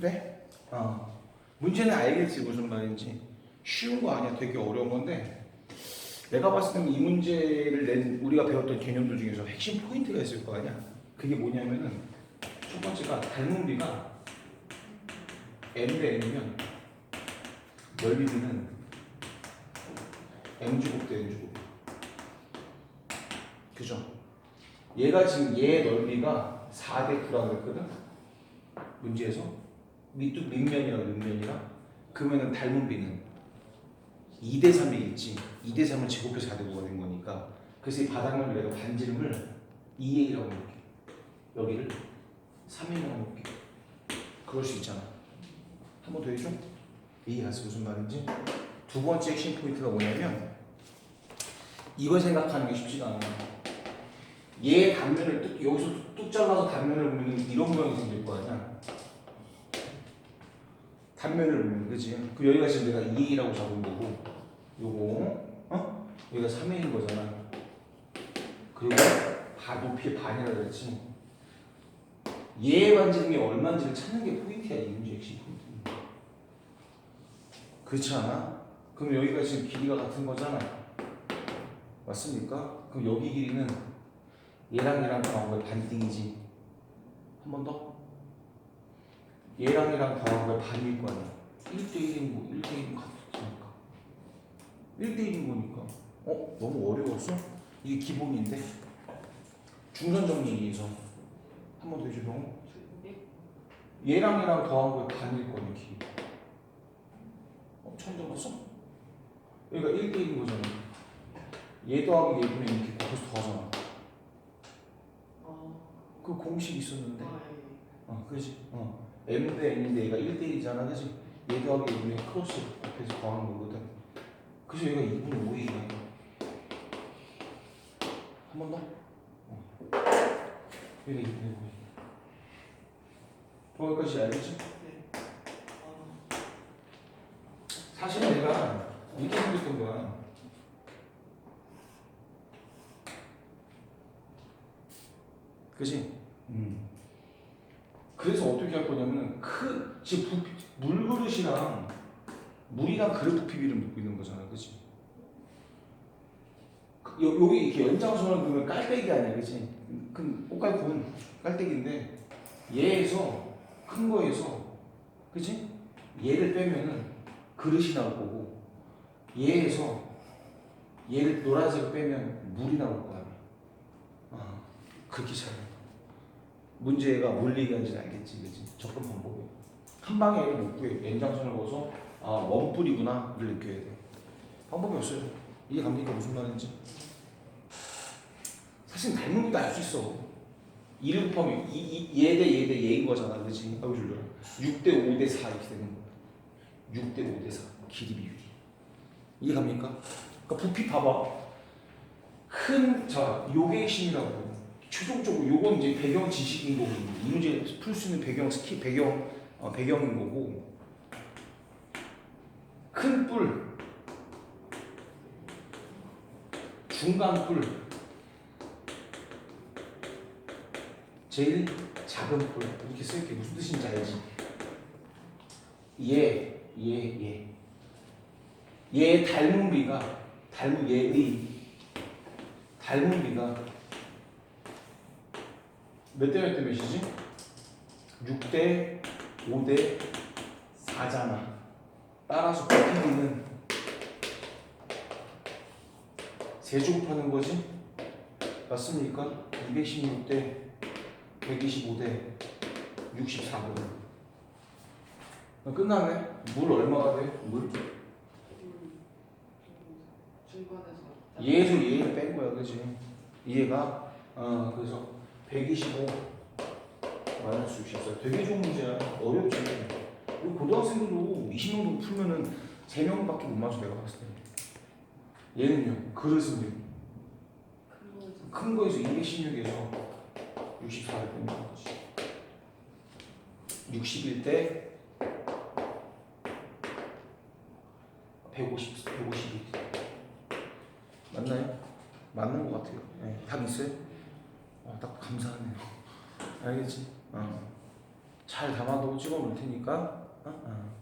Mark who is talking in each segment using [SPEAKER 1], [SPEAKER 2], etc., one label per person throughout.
[SPEAKER 1] 돼? 어. 문제는 알겠지 무슨 말인지. 쉬운 거 아니야. 되게 어려운 건데. 내가 봤을 때는 이 문제를 낸 우리가 배웠던 개념들 중에서 핵심 포인트가 있을 거 아니야. 그게 뭐냐면은 첫 번째가 닮은 비가 m 대 n이면 넓이 비는 m 제곱 대 n 제곱. 그죠? 얘가 지금 얘 넓이가 4대 9라고 그랬거든? 문제에서 밑도 밑면이랑 밑면이랑 그러면은 닮은 비는 2대 3이겠지 2대 3을 제곱해서 4대 9가 된 거니까 그래서 이 바닥면을 내가 반지름을 2A라고 볼게 여기를 3A라고 볼게 그럴 수 있잖아. 한 번 더 해줘. 이해했어 무슨 말인지. 두 번째 핵심 포인트가 뭐냐면 이걸 생각하는 게 쉽지가 않아. 얘 단면을 뚝, 여기서 뚝, 뚝 잘라서 단면을 보면 이런 모양이 생길 거 아니야. 단면을 보면 그지? 그 여기가 지금 내가 2A라고 잡은 거고 요거 어? 여기가 3A인 거잖아. 그리고 바 높이의 반이라 그랬지. 얘의 반지름이 얼마인지를 찾는 게 포인트야 이 문제 핵심 포인트. 그렇지 않아? 그럼 여기가 지금 길이가 같은 거잖아. 맞습니까? 그럼 여기 길이는 얘랑 얘랑 더한 거의 반띵이지. 한 번 더. 얘랑 얘랑 더한 거의 반일 거 아니야. 1대1인 거, 1대1인 같으니까. 1대1인 거니까. 어? 너무 어려웠어? 이게 기본인데? 중선 정리에 의해서. 한 번 더 해줘, 병 얘랑 얘랑 더한 거의 반일 거니, 길이. 어, 처음 들어봤어? 여기가 1대1인 거잖아. 얘 더하기 얘분의 이렇게 곱해서 더하잖아.
[SPEAKER 2] 어,
[SPEAKER 1] 그 공식 있었는데. 어, 그지. 어. m 대 n인데 얘가 1대 1이잖아, 그지? 얘 더하기 얘분의 크로스 곱해서 더하는 거거든. 그래서 얘가 2분의 5이야. 한 번 더. 어. 얘가 2분의 5야. 거기까지 알겠지? 사실 내가 이렇게 생겼던 거야. 그지? 음. 그래서 어떻게 할 거냐면 크 지금 부, 물 그릇이랑 물이랑 그릇 부피비를 묻고 있는 거잖아, 그지? 그, 요, 여기 이렇게 연장선을 그으면 깔때기 아니야, 그지? 그 꽃갈콘 깔때기인데 얘에서 큰 거에서 그지? 얘를 빼면은 그릇이 나올 거고 얘에서 얘를 노란색을 빼면 물이 나올 거야. 아, 그렇게 잘. 문제가 뭘 얘기하는지 알겠지, 그지? 접근 방법이. 한 방에 얘를 못 구해. 연장선을 보서 아 원뿔이구나를 느껴야 돼. 방법이 없어요. 이해 갑니까 무슨 말인지? 사실 닮은 것도 알 수 있어. 1을 곱하면 이, 이, 얘대 얘 대 얘인 거잖아, 그지? 아이고 졸려. 6대 5대 4 이렇게 되는 거야. 6대 5대 4 길이 비율이. 이해 갑니까? 그러니까 부피 봐봐. 큰, 자, 요게 핵심이라고. 최종적으로 요건 이제 배경 지식인 거고 이 문제 풀 수 있는 배경 스키 배경 어, 배경인 거고. 큰 뿔. 중간 뿔. 제일 작은 뿔. 이렇게 쓸게. 무슨 뜻인지 알지? 얘, 얘, 얘. 얘 닮은 비가 닮은 얘의. 닮은 비가 몇 대 몇 대 몇이지? 6대 5대 4잖아. 따라서 부피는 세제곱하는 거지? 맞습니까? 216대 125대 64거든. 끝나네. 물 얼마가 돼? 물? 얘에서 얘를 뺀 거야, 그지? 얘가 어 그래서 125 마이너스 64 되게 좋은 문제야. 어렵지. 우리 고등학생들도 20명 정도 풀면은 3명밖에 못 맞춰 내가 봤을 때. 얘는요. 그릇은요.
[SPEAKER 2] 큰 거에서
[SPEAKER 1] 큰 거에서 216에서 64를 빼는 거지. 61대 150, 152. 맞나요? 맞는 것 같아요. 네. 답 있어요? 어, 딱 감사하네요. 알겠지? 어. 잘 담아두고 찍어 놓을 테니까. 어? 어.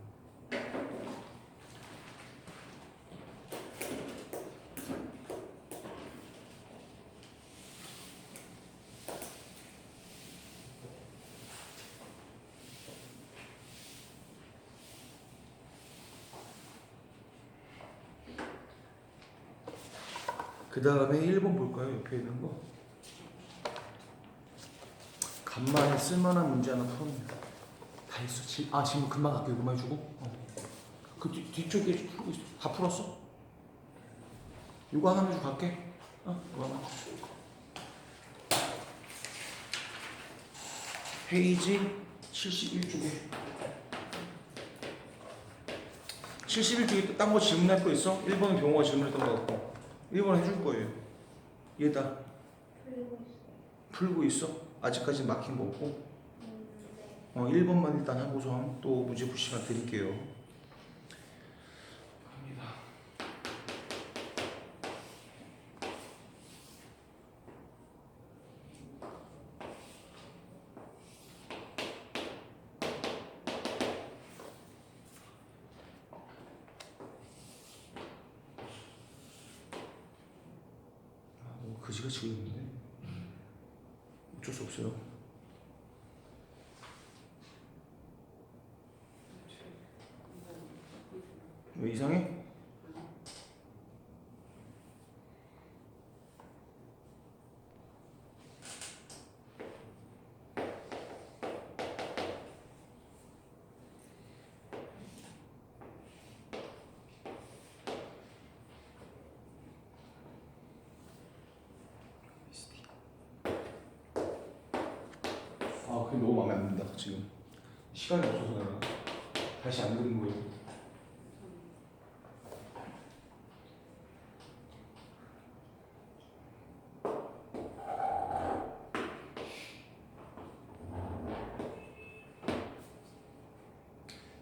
[SPEAKER 1] 그 다음에 1번 볼까요? 옆에 있는 거. 간만에 쓸만한 문제 하나 풀었네. 다 했어. 지, 아 지금 금방 갈게 이거만 해주고. 어. 그 뒤, 뒤쪽에 풀고 있어. 다 풀었어? 이거 하나 해주고 갈게. 어? 이거 하나. 페이지 71쪽에 71쪽에 딴거 질문할 거 있어? 1번은 병호가 질문했던 거 같고 1번 해줄 거예요 얘다 풀고 있어? 아직까지 막힌 거 없고? 어, 1번만 일단 하고서 또 문제 풀 시간 드릴게요. 갑니다. 아, 너무 그지같이 그렸는데 어쩔 수 없어요 왜 이상해? 아, 그게 너무 마음에 안 든다, 지금. 시간이 없어서 내가 다시 안 그린 거예요.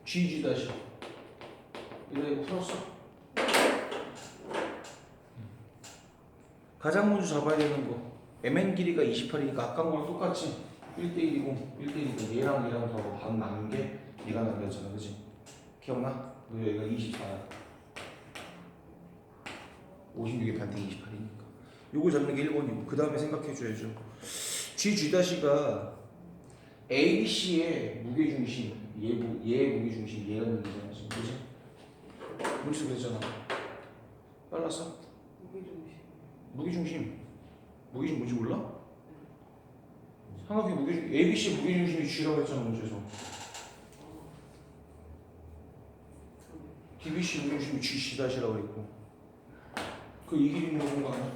[SPEAKER 1] GG 다시. 이거 풀었어? 가장 먼저 잡아야 되는 거. MN 길이가 28이니까 아까 거랑 똑같이 1대1이고 1대1이고 얘랑 얘랑 더반 남은 게 얘가 남겼잖아 그지? 기억나? 너 여기가 24야 56에 반대 28이니까 요거 잡는 게 1번이고 그 다음에 생각해 줘야죠 G, G-가 A, C의 무게중심 얘, 무, 얘의 무게중심 얘라는 얘기잖아 지금 그지? 문제 그랬잖아 빨랐어?
[SPEAKER 2] 무게중심.
[SPEAKER 1] 무게중심 무게중심 뭔지 몰라? 삼각형 무게중 ABC 무게중심이 G라고 했잖아 문제에서. DBC 무게중심이 G C 다시라고 했고. 그이 길이 있는 거 아니야?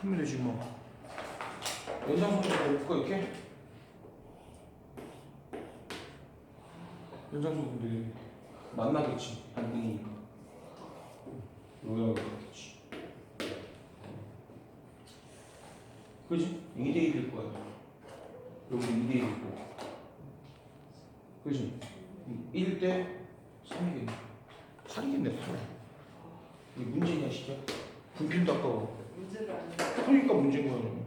[SPEAKER 1] 하면 되지 뭐 연장선도 볼까 이렇게? 연장선도 되게 만나겠지 반등이니까 요양이 같겠지 그지? 2대 1일 거야. 여기 2대 1이고. 그지? 1대 3이겠네. 8이겠네, 8. 이게 문제냐, 시키야? 분필도 아까워.
[SPEAKER 2] 문제가 아니라
[SPEAKER 1] 그러니까 문제인 거야.